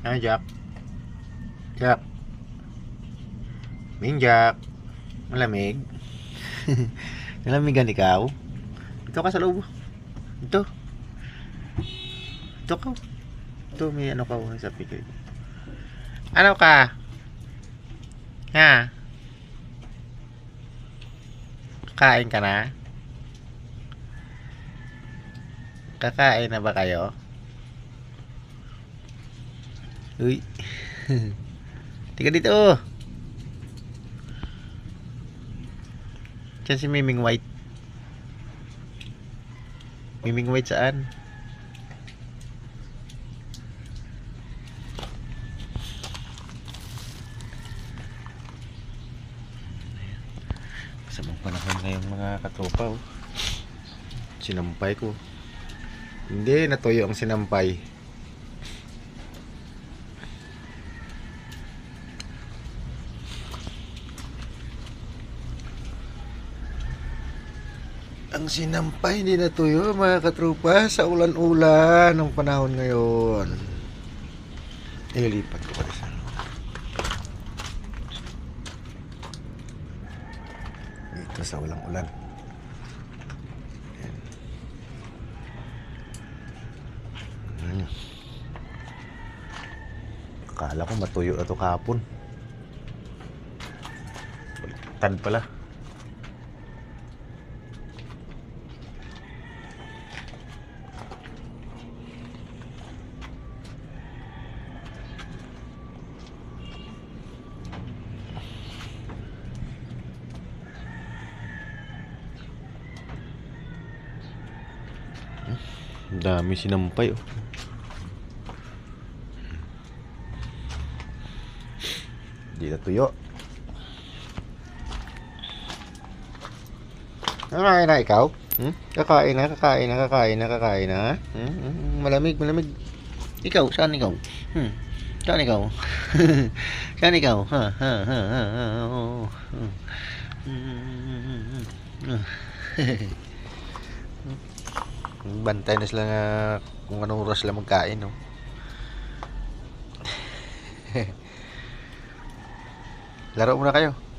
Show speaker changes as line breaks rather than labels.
Ah, Jack. Jack. Ming Jack. Malamig. Nalamigan ikaw. Ito ka sa loob. Ito. Ito ka. Ito, may ano ka sa pikit. Ano ka? Ha? Kain ka na? Kakain na ba kayo? Uy. Tika dito. Diyan si Miming White. Miming White saan? Masamang panahon ngayon mga katropa oh. Sinampay ko. Hindi, natuyo ang sinampay. Ang sinampay hindi natuyo mga katrupa sa ulan-ulan ng panahon ngayon. Nililipat ko pa rin sa Dito sa walang ulan. Yan. Hmm. Akala ko matuyo na to kahapon. Baliktad pala. Dami sinampay oh. Hindi na tuyo. Kakain na ikaw? Hmm? Kakain na, kakain na, kakain na, kakain na. Hmm? Hmm? Malamig, malamig. Ikaw, saan ikaw? Hmm? Saan ikaw? saan ikaw? Ha, ha, ha, ha, ha. Hmm. Hmm, hmm, hmm, hmm. Bantay na sila nga kung anong oras sila magkain, no? Laro muna kayo.